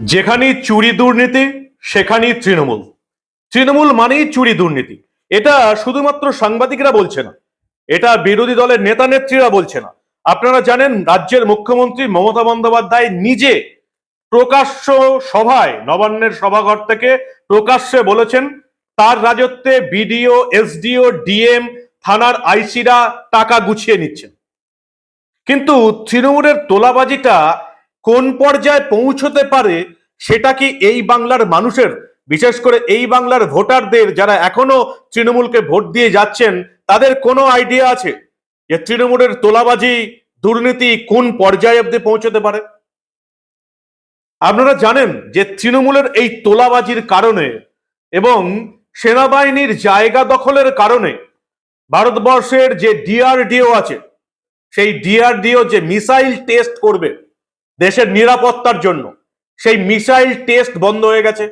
যেখানেই চুরি দুর্নীতি, সেখানেই তৃণমূল। তৃণমূল মানেই চুরি দুর্নীতি। এটা শুধুমাত্র সাংবাদিকরা বলছে না, এটা বিরোধী দলের নেতা নেত্রীরা বলছে না। আপনারা জানেন, রাজ্যের মুখ্যমন্ত্রী মমতা বন্দ্যোপাধ্যায় নিজে প্রকাশ্য সভায়, নবান্নের সভাঘর থেকে প্রকাশ্যে বলেছেন, তার রাজত্বে বিডিও, এসডিও, ডিএম, থানার আইসিরা টাকা গুছিয়ে নিচ্ছেন। কিন্তু তৃণমূলের তোলাবাজিটা কোন পর্যায়ে পৌঁছতে পারে সেটা কি এই বাংলার মানুষের? বিশেষ করে এই বাংলার ভোটারদের যারা এখনও তৃণমূলকে ভোট দিয়ে যাচ্ছেন, তাদের কোনো আইডিয়া আছে যে তৃণমূলের তোলাবাজি, দুর্নীতি কোন পর্যায়ে অব্দি পৌঁছতে পারে? আপনারা জানেন যে তৃণমূলের এই তোলাবাজির কারণে এবং সেনাবাহিনীর জায়গা দখলের কারণে ভারতবর্ষের যে ডিআরডিও আছে, সেই ডিআরডিও যে মিসাইল টেস্ট করবে দেশের নিরাপত্তার জন্য। সেই মিসাইল টেস্ট বন্ধ হয়ে গেছে।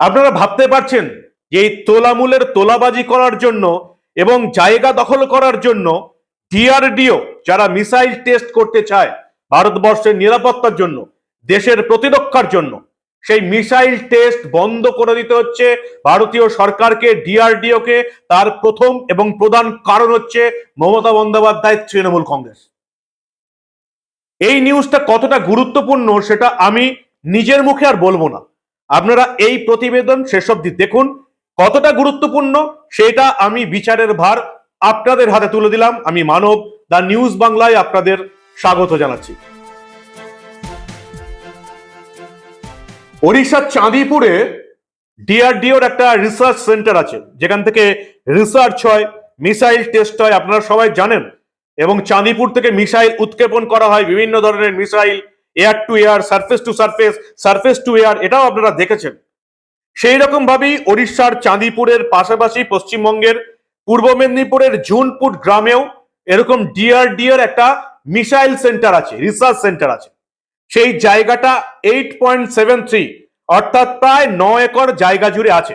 আপনারা ভাবতে পারছেন যে এই তোলামূলের তোলাবাজি করার জন্য এবং জায়গা দখল করার জন্য ডিআরডিও, যারা মিসাইল টেস্ট করতে চায় ভারতবর্ষের নিরাপত্তার জন্য, দেশের প্রতিরক্ষার জন্য, সেই মিসাইল টেস্ট বন্ধ করে দিতে হচ্ছে ভারতীয় সরকারকে ডিআরডিও কে তার প্রথম এবং প্রধান কারণ হচ্ছে মমতা বন্দ্যোপাধ্যায়, তৃণমূল কংগ্রেস। এই নিউজটা কতটা গুরুত্বপূর্ণ সেটা আমি নিজের মুখে আর বলব না। আপনারা এই প্রতিবেদন শেষ অব্দি দেখুন, কতটা গুরুত্বপূর্ণ সেটা আমি বিচারের ভার আপনাদের হাতে তুলে দিলাম। আমি মানব, দা নিউজ বাংলায় আপনাদের স্বাগত জানাচ্ছি। ওড়িশার চাঁদিপুরে ডিআরডিওর একটা রিসার্চ সেন্টার আছে, যেখান থেকে রিসার্চ হয় মিসাইল টেস্ট হয়, আপনারা সবাই জানেন। এবং চাঁদিপুর থেকে মিসাইল উৎক্ষেপণ করা হয়। বিভিন্ন ধরনের missile air to air surface to surface surface to air এটাও আপনারা দেখেছেন। সেই রকম ভাবেই ওড়িশার চাঁদিপুরের পাশাপাশি পশ্চিমবঙ্গের, পূর্ব মেদিনীপুরের জুনপুর গ্রামেও এরকম ডিআরডিওর একটা মিসাইল সেন্টার আছে রিসার্চ সেন্টার আছে। সেই জায়গাটা এইট পয়েন্ট সেভেন থ্রি অর্থাৎ প্রায় ন একর জায়গা জুড়ে আছে।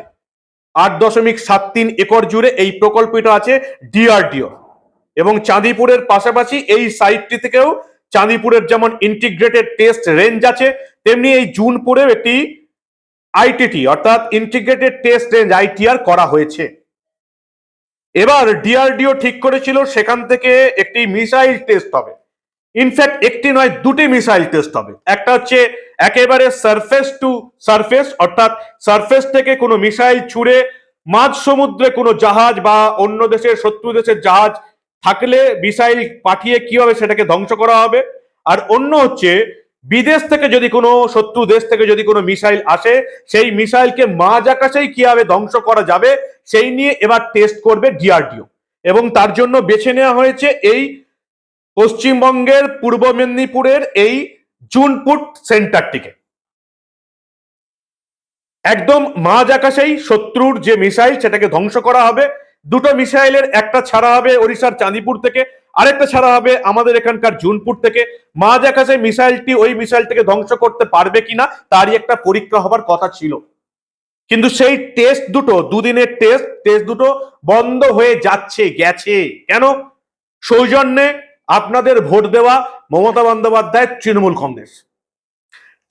আট দশমিক সাত তিন একর জুড়ে এই প্রকল্পটা আছে ডিআরডিও এবং চাঁদিপুরের পাশাপাশি এই সাইটটি থেকেও চাঁদিপুরের যেমন ইন্টিগ্রেটেড টেস্ট রেঞ্জ আছে, তেমনি এই জুনপুরেও একটি আইটিটি অর্থাৎ ইন্টিগ্রেটেড টেস্ট রেঞ্জ আইটিআর করা হয়েছে। এবার ডিআরডিও ঠিক করেছিল, সেখান থেকে একটি মিসাইল টেস্ট হবে। ইনফ্যাক্ট একটি নয়, দুটি মিসাইল টেস্ট হবে। একটা হচ্ছে একেবারে সারফেস টু সারফেস অর্থাৎ সারফেস থেকে কোনো মিসাইল ছুড়ে মাঝ সমুদ্রে কোনো জাহাজ বা অন্য দেশের শত্রু দেশের জাহাজ থাকলে মিসাইল পাঠিয়ে কীভাবে সেটাকে ধ্বংস করা হবে? আর অন্য হচ্ছে, বিদেশ থেকে যদি কোনো শত্রু দেশ থেকে যদি কোনো মিসাইল আসে, সেই মিসাইলকে মাঝ আকাশেই কীভাবে ধ্বংস করা যাবে, সেই নিয়ে এবার টেস্ট করবে ডিআরডিও এবং তার জন্য বেছে নেওয়া হয়েছে এই পশ্চিমবঙ্গের পূর্ব মেদিনীপুরের এই জুনপুট সেন্টারটিকে। একদম মাঝ আকাশেই শত্রুর যে মিসাইল, সেটাকে ধ্বংস করা হবে। দুটো মিসাইলের, একটা ছাড়া হবে ওড়িশার চাঁদিপুর থেকে, আরেকটা ছাড়া হবে আমাদের এখানকার জুনপুর থেকে। মাঝ আকাশে মিসাইলটি ওই মিসাইলটিকে ধ্বংস করতে পারবে কিনা, তারই একটা পরীক্ষা হবার কথা ছিল। কিন্তু সেই টেস্ট দুটো, দুদিনের টেস্ট টেস্ট দুটো বন্ধ হয়ে যাচ্ছে, গেছে। কেন? সৌজন্যে আপনাদের ভোট দেওয়া মমতা বন্দ্যোপাধ্যায় তৃণমূল কংগ্রেস।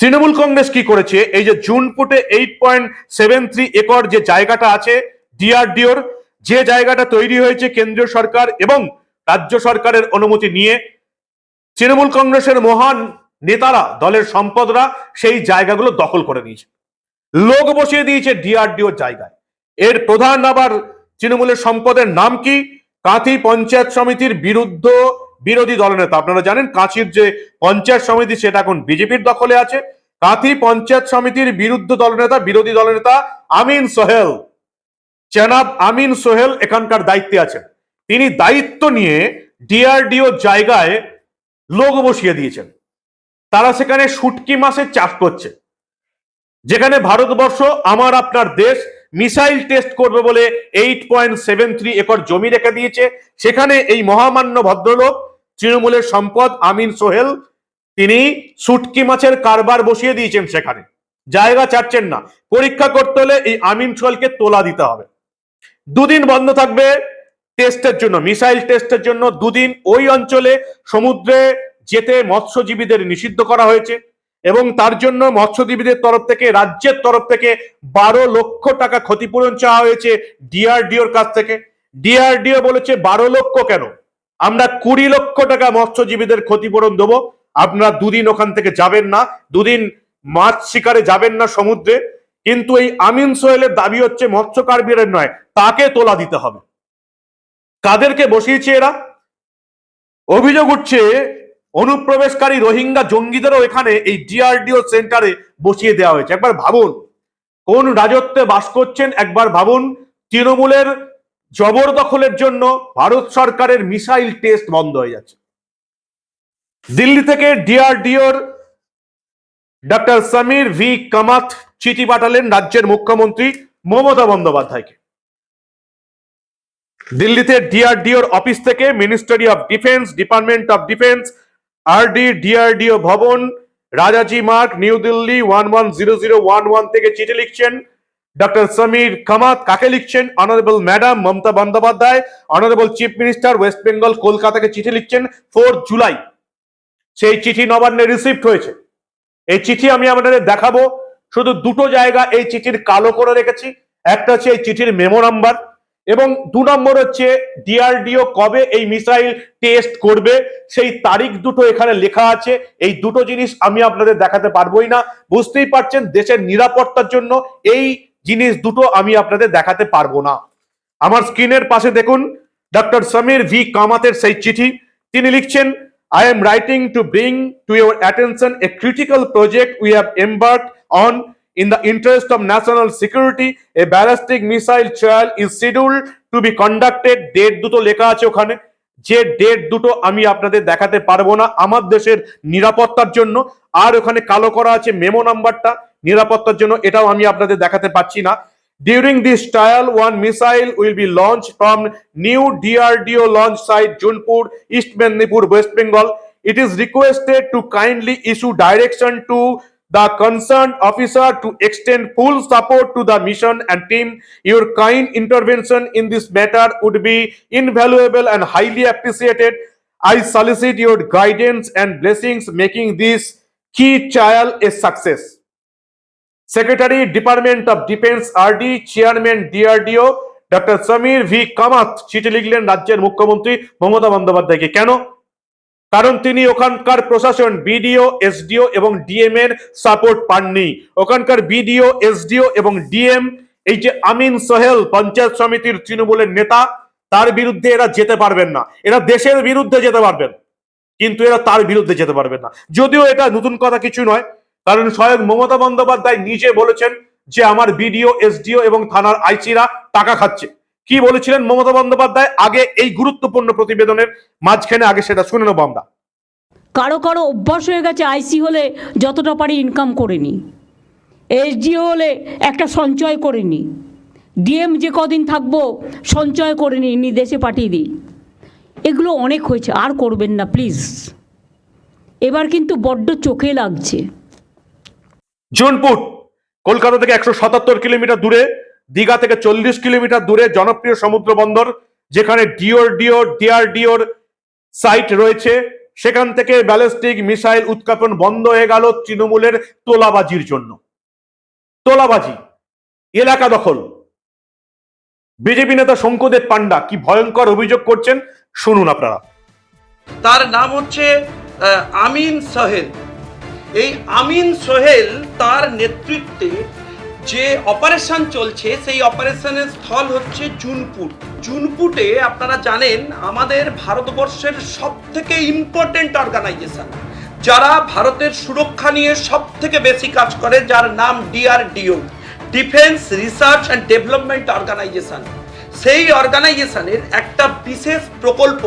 তৃণমূল কংগ্রেস কি করেছে? এই যে জুনপুটে eight point seven three acre যে জায়গাটা আছে ডিআরডিওর যে জায়গাটা তৈরি হয়েছে কেন্দ্রীয় সরকার এবং রাজ্য সরকারের অনুমতি নিয়ে তৃণমূল কংগ্রেসের মহান নেতারা, দলের সম্পদরা সেই জায়গাগুলো দখল করে নিয়েছে। লোক বসিয়ে দিয়েছে ডিআরডিওর জায়গায়। এর প্রধান আবার তৃণমূলের সম্পদের নাম কি? কাঁথি পঞ্চায়েত সমিতির বিরুদ্ধ বিরোধী দলনেতা আপনারা জানেন কাঁচির যে পঞ্চায়েত সমিতি, সেটা এখন বিজেপির দখলে আছে। কাঁথি পঞ্চায়েত সমিতির বিরুদ্ধ দলনেতা বিরোধী দলনেতা আমিন সোহেল। চেনাব আমিন সোহেল এখানকার দায়িত্বে আছেন। তিনি দায়িত্ব নিয়ে ডিআরডিও জায়গায় লোক বসিয়ে দিয়েছেন। তারা সেখানে শুটকি মাছের চাষ করছে। যেখানে ভারতবর্ষ, আমার, আপনার দেশ মিসাইল টেস্ট করবে বলে eight point seven three acre জমি রেখে দিয়েছে। সেখানে এই মহামান্য ভদ্রলোক, তৃণমূলের সম্পদ আমিন সোহেল, তিনি শুটকি মাছের কারবার বসিয়ে দিয়েছেন সেখানে। জায়গা চাচ্ছেন না। পরীক্ষা করতে হলে এই আমিন সোহেলকে তোলা দিতে হবে। দুদিন বন্ধ থাকবে টেস্টের জন্য, মিসাইল টেস্টের জন্য দুদিন ওই অঞ্চলে সমুদ্রে যেতে মৎস্যজীবীদের নিষিদ্ধ করা হয়েছে এবং তার জন্য মৎস্যজীবীদের তরফ থেকে, রাজ্যের তরফ থেকে বারো লক্ষ টাকা ক্ষতিপূরণ চাওয়া হয়েছে ডিআরডিওর কাছ থেকে। ডিআরডিও বলেছে, বারো লক্ষ কেন? আমরা কুড়ি লক্ষ টাকা মৎস্যজীবীদের ক্ষতিপূরণ দেবো। আপনারা দুদিন ওখান থেকে যাবেন না, দুদিন মাছ শিকারে যাবেন না সমুদ্রে। কিন্তু এই আমিন সোহেলের দাবি হচ্ছে মৎস্য কার্বিয়ারের নয়, তাকে তোলা দিতে হবে। কাদেরকে বসিয়েছে এরা? অভিযোগ উঠছে, অনুপ্রবেশকারী রোহিঙ্গা জঙ্গিদেরও এখানে এই ডিআরডিও সেন্টারে বসিয়ে দেওয়া হয়েছে। একবার ভাবুন, কোন রাজত্বে বাস করছেন? একবার ভাবুন, তৃণমূলের জবরদখলের জন্য ভারত সরকারের মিসাইল টেস্ট বন্ধ হয়ে যাচ্ছে। দিল্লি থেকে ডিআরডিওর ডক্টর সমীর ভি. কামাত চিঠি পাঠালেন রাজ্যের মুখ্যমন্ত্রী মমতা বন্দ্যোপাধ্যায়কে। দিল্লিতে ডিআরডিওর অফিস থেকে ministry of defence, department of defence, RD, DRDO Bhavan, Rajaji Marg, new Delhi one one zero zero one one থেকে চিঠি লিখছেন। ডক্টর সমীর কামাত কাকে লিখছেন? Honourable madam Mamata Bandyopadhyay, honourable chief minister west Bengal কলকাতাকে চিঠি লিখছেন ফোর জুলাই। সেই চিঠি নবান্নে রিসিভড হয়েছে। এই চিঠি আমি আপনাদের দেখাবো। শুধু দুটো জায়গা এই চিঠির কালো করে রেখেছি। একটা হচ্ছে এই চিঠির মেমো নাম্বার এবং দু নম্বর হচ্ছে, ডিআরডিও কবে এই মিসাইল টেস্ট করবে? সেই তারিখ দুটো এখানে লেখা আছে। এই দুটো জিনিস আমি আপনাদের দেখাতে পারবোই না। বুঝতেই পারছেন, দেশের নিরাপত্তার জন্য এই জিনিস দুটো আমি আপনাদের দেখাতে পারব না। আমার স্ক্রিনের পাশে দেখুন ডক্টর সমীর ভি কামাতের সেই চিঠি। তিনি লিখছেন I am writing to bring to your attention a critical project we have embarked on in the interest of national security. A ballistic missile trial is scheduled to be conducted. Date দুটো লেখা আছে ওখানে যে date দুটো আমি আপনাদের দেখাতে পারব না আমার দেশের নিরাপত্তার জন্য আর ওখানে কালো করা আছে মেমো নাম্বারটা নিরাপত্তার জন্য এটাও আমি আপনাদের দেখাতে পাচ্ছি না During this trial, one missile will be launched from new DRDO launch site Junpur, East Mednipur, West Bengal. It is requested to kindly issue direction to the concerned officer to extend full support to the mission and team. Your kind intervention in this matter would be invaluable and highly appreciated. I solicit your guidance and blessings making this key trial a success. Secretary department of defence RD chairman DRDO doctor Samir V Kamat চিঠি লিখলেন রাজ্যের মুখ্যমন্ত্রী মমতা বন্দ্যোপাধ্যায়কে কেন কারণ তিনি ওখানকার প্রশাসন, বিডিও, এসডিও এবং ডিএম এর সাপোর্ট পাননি। ওখানকার বিডিও, এসডিও এবং ডিএম, এই যে আমিন সোহেল, পঞ্চায়েত সমিতির তৃণমূলের নেতা, তার বিরুদ্ধে এরা যেতে পারবেন না। এরা দেশের বিরুদ্ধে যেতে পারবেন, কিন্তু এরা তার বিরুদ্ধে যেতে পারবেন না। যদিও এটা নতুন কথা কিছু নয়, কারণ স্বয়ং মমতা বন্দ্যোপাধ্যায় নিজে বলেছেন যে, আমার বিডিও, এসডিও এবং থানার আইসিরা টাকা খাচ্ছে। কি বলেছিলেন মমতা বন্দ্যোপাধ্যায়? আগে এই গুরুত্বপূর্ণ প্রতিবেদনের মাঝখানে আগে সেটা শুনে নেব আমরা। কারও কারও অভ্যাস হয়ে গেছে আইসি হলে যতটা পারি ইনকাম করে নি। এসডিও হলে একটা সঞ্চয় করে নি। ডিএম যে কদিন থাকব সঞ্চয় করে নি নি দেশে পাঠিয়ে দিই। এগুলো অনেক হয়েছে আর করবেন না প্লিজ এবার কিন্তু বড্ড চোখে লাগছে। জোনপুর কলকাতা থেকে একশো সাতাত্তর কিলোমিটার দূরে দীঘা থেকে চল্লিশ কিলোমিটার দূরে জনপ্রিয় সমুদ্র বন্দর, যেখানে ডিওর ডিওর ডিআরডিওর সাইট রয়েছে। সেখান থেকে ব্যালিস্টিক মিসাইল উৎক্ষেপণ বন্ধ হয়ে গেল তৃণমূলের তোলাবাজির জন্য। তোলাবাজি, এলাকা দখল। বিজেপি নেতা শঙ্কুদেব পান্ডা কি ভয়ঙ্কর অভিযোগ করছেন শুনুন আপনারা। তার নাম হচ্ছে আমিন সোহেল। এই আমিন সোহেল তার নেতৃত্বে যে অপারেশন চলছে, সেই অপারেশনের স্থল হচ্ছে জুনপুট জুনপুটে আপনারা জানেন, আমাদের ভারতবর্ষের সব থেকে ইম্পর্টেন্ট অর্গানাইজেশন যারা ভারতের সুরক্ষা নিয়ে সব থেকে বেশি কাজ করে, যার নাম DRDO defence research and development organisation সেই অর্গানাইজেশনের একটা বিশেষ প্রকল্প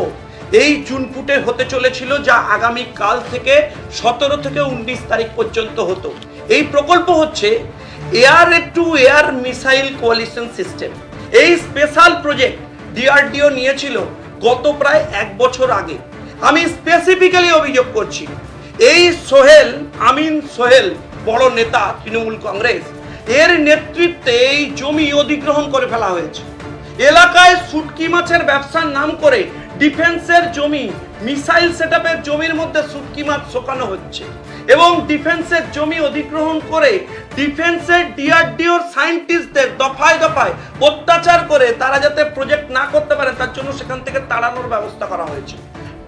এই জুনপুটে হতে চলেছিল, যা আগামী কাল থেকে সতেরো থেকে উনিশ তারিখ পর্যন্ত হতো। এই প্রকল্প হচ্ছে air to air missile coalition system. এই স্পেশাল প্রজেক্ট ডিআরডিও নিয়েছিল গত প্রায় এক বছর আগে। আমি স্পেসিফিক্যালি অভিযোগ করছি, এই সোহেল, আমিন সোহেল, বড় নেতা তৃণমূল কংগ্রেস, এর নেতৃত্বে এই জমি অধিগ্রহণ করে ফেলা হয়েছে। এলাকায় শুটকি মাছের ব্যবসার নাম করে ডিফেন্সের জমি মিসাইল সেটআপের জমির মধ্যে শুটকি মাছ শোকানো হচ্ছে। এবং ডিফেন্সের জমি অধিগ্রহণ করে ডিফেন্সের ডিআরডিওর সায়েন্টিস্টদের দফায় দফায় অত্যাচার করে তারা যাতে প্রজেক্ট না করতে পারে, তার জন্য সেখান থেকে তাড়ানোর ব্যবস্থা করা হয়েছে।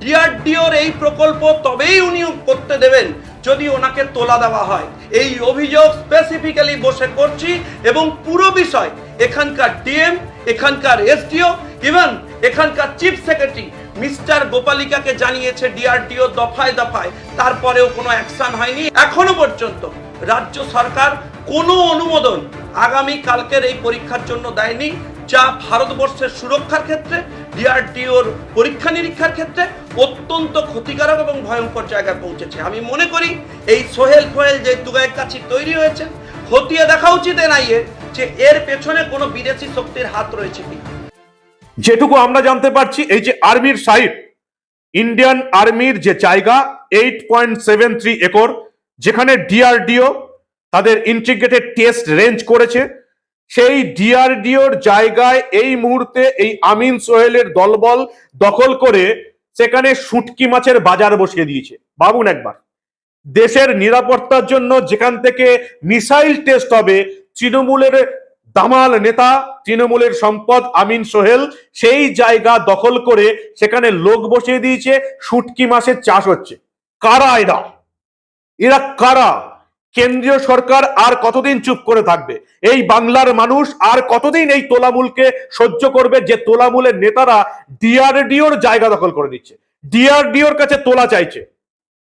ডিআরডিওর এই প্রকল্প তবেই উনি করতে দেবেন যদি ওনাকে তোলা দেওয়া হয়। এই অভিযোগ স্পেসিফিক্যালি বসে করছি এবং পুরো বিষয়, এখানকার ডিএম, এখানকার এসডিও ইভেন এখানকার চিফ সেক্রেটারি মিস্টার গোপালিকাকে জানিয়েছে ডিআরডিও দফায় দফায়, তারপরেও কোনো অ্যাকশন হয়নি। এখনও পর্যন্ত রাজ্য সরকার কোনো অনুমোদন আগামী কালকের এই পরীক্ষার জন্য দেয়নি। যা ভারতবর্ষের সুরক্ষার ক্ষেত্রে ডিআরডিওর পরীক্ষা নিরীক্ষার ক্ষেত্রে অত্যন্ত ক্ষতিকারক এবং ভয়ঙ্কর জায়গায় পৌঁছেছে। আমি মনে করি এই সোহেল ফোহেল যে দুগায়ের কাছে তৈরি হয়েছে খতিয়ে দেখা উচিত এনআইএ যে এর পেছনে কোনো বিদেশি শক্তির হাত রয়েছে কিনা। যেটুকু আমরা জানতে পারছি, এই যে আর্মির সাইট ইন্ডিয়ান আর্মির যে জায়গা eight point seven three acre, যেখানে ডিআরডিও তাদের ইন্টিগ্রেটেড টেস্ট রেঞ্জ করেছে। সেই ডিআরডিওর জায়গায় এই মুহূর্তে এই আমিন সোহেলের দলবল দখল করে সেখানে শুটকি মাছের বাজার বসিয়ে দিয়েছে। ভাবুন একবার। দেশের নিরাপত্তার জন্য যেখান থেকে মিসাইল টেস্ট হবে, তৃণমূলের দামাল নেতা তৃণমূলের সম্পদ আমিন সোহেল সেই জায়গা দখল করে সেখানে লোক বসিয়ে দিয়েছে, শুটকি মাছের চাষ হচ্ছে। কারা এরা? এরা কারা? কেন্দ্রীয় সরকার আর কতদিন চুপ করে থাকবে? এই বাংলার মানুষ আর কতদিন এই তোলামূলকে সহ্য করবে যে তোলামূলের নেতারা ডিআরডিওর জায়গা দখল করে দিচ্ছে ডিআরডিওর কাছে তোলা চাইছে।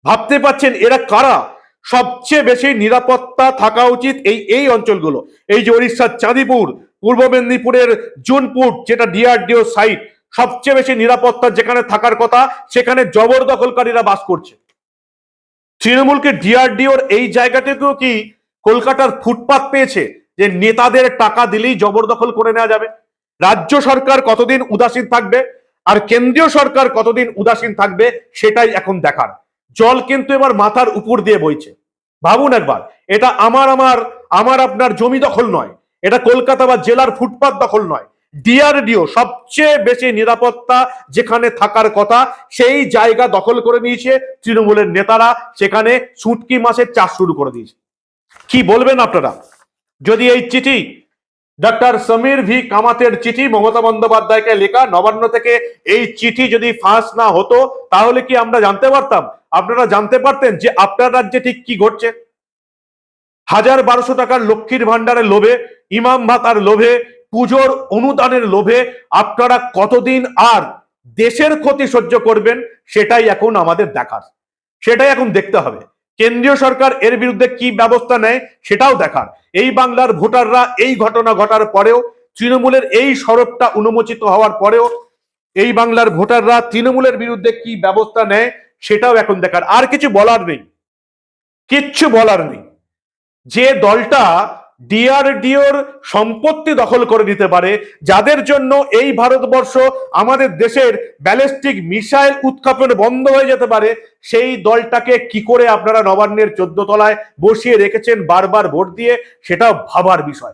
ভাবতে পাচ্ছেন এরা কারা? সবচেয়ে বেশি নিরাপত্তা থাকা উচিত এই এই অঞ্চলগুলো। এই যে উড়িষ্যার চাঁদিপুর, পূর্ব মেদিনীপুরের জুনপুর, যেটা ডিআরডিও সাইট সবচেয়ে বেশি নিরাপত্তা যেখানে থাকার কথা, সেখানে জবরদখলকারীরা বাস করছে। তৃণমূলকে ডিআরডিওর এই জায়গাটিকেও কি কলকাতার ফুটপাত পেয়েছে যে নেতাদের টাকা দিলেই জবরদখল করে নেওয়া যাবে? রাজ্য সরকার কতদিন উদাসীন থাকবে? আর কেন্দ্রীয় সরকার কতদিন উদাসীন থাকবে? সেটাই এখন দেখার। জল কিন্তু এবার মাথার উপর দিয়ে বইছে। ভাবুন একবার, এটা আমার আমার আমার আপনার জমি দখল নয়, এটা কলকাতা বা জেলার ফুটপাত দখল নয়। ডিআরডিও সবচেয়ে বেশি নিরাপত্তা যেখানে থাকার কথা, সেই জায়গা দখল করে নিয়েছে তৃণমূলের নেতারা, সেখানে সুটকি মাছের চাষ শুরু করে দিয়েছে। কি বলবেন আপনারা? যদি এই চিঠি ডক্টর সমীর ভি কামাতের চিঠি মমতা বন্দ্যোপাধ্যায়কে লেখা, নবান্ন থেকে এই চিঠি যদি ফাঁস না হতো, তাহলে কি আমরা জানতে পারতাম? আপনারা জানতে পারতেন যে আপনার রাজ্যে ঠিক কি ঘটছে? হাজার বারোশো টাকার লক্ষ্মীর ভান্ডারের লোভে, ইমাম ভাতার লোভে, পুজোর অনুদানের লোভে আপনারা কতদিন আর দেশের ক্ষতি সহ্য করবেন সেটাই এখন আমাদের দেখার। সেটাই এখন দেখতে হবে। কেন্দ্রীয় সরকার এর বিরুদ্ধে কি ব্যবস্থা নেয় সেটাও দেখার। এই বাংলার ভোটাররা এই ঘটনা ঘটার পরেও, তৃণমূলের এই সড়কটা উন্মোচিত হওয়ার পরেও, এই বাংলার ভোটাররা তৃণমূলের বিরুদ্ধে কি ব্যবস্থা নেয় সেটাও এখন দেখার। আর কিছু বলার নেই। কিচ্ছু বলার নেই। যে দলটা ডিআরডিওর সম্পত্তি দখল করে নিতে পারে, যাদের জন্য এই ভারতবর্ষ আমাদের দেশের ব্যালিস্টিক মিসাইল উৎক্ষেপণ বন্ধ হয়ে যেতে পারে, সেই দলটাকে কি করে আপনারা নবান্নের চোদ্দ তলায় বসিয়ে রেখেছেন বারবার ভোট দিয়ে সেটা ভাবার বিষয়।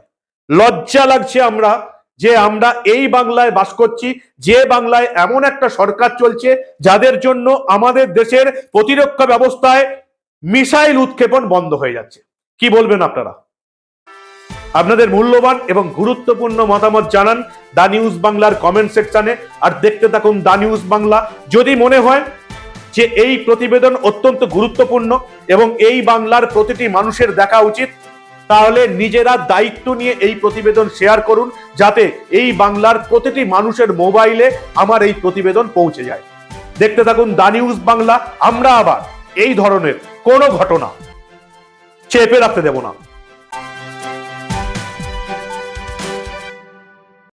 লজ্জা লাগছে আমরা। যে আমরা এই বাংলায় বাস করছি, যে বাংলায় এমন একটা সরকার চলছে যাদের জন্য আমাদের দেশের প্রতিরক্ষা ব্যবস্থায় মিসাইল উৎক্ষেপণ বন্ধ হয়ে যাচ্ছে। কি বলবেন আপনারা? আপনাদের মূল্যবান এবং গুরুত্বপূর্ণ মতামত জানান দা নিউজ বাংলার কমেন্ট সেকশনে আর দেখতে থাকুন দা নিউজ বাংলা। যদি মনে হয় যে এই প্রতিবেদন অত্যন্ত গুরুত্বপূর্ণ এবং এই বাংলার প্রতিটি মানুষের দেখা উচিত তাহলে নিজেরা দায়িত্ব নিয়ে এই প্রতিবেদন শেয়ার করুন, যাতে এই বাংলার প্রতিটি মানুষের মোবাইলে আমার এই প্রতিবেদন পৌঁছে যায়। দেখতে থাকুন দা নিউজ বাংলা আমরা আবার এই ধরনের কোনো ঘটনা চেপে রাখতে দেব না।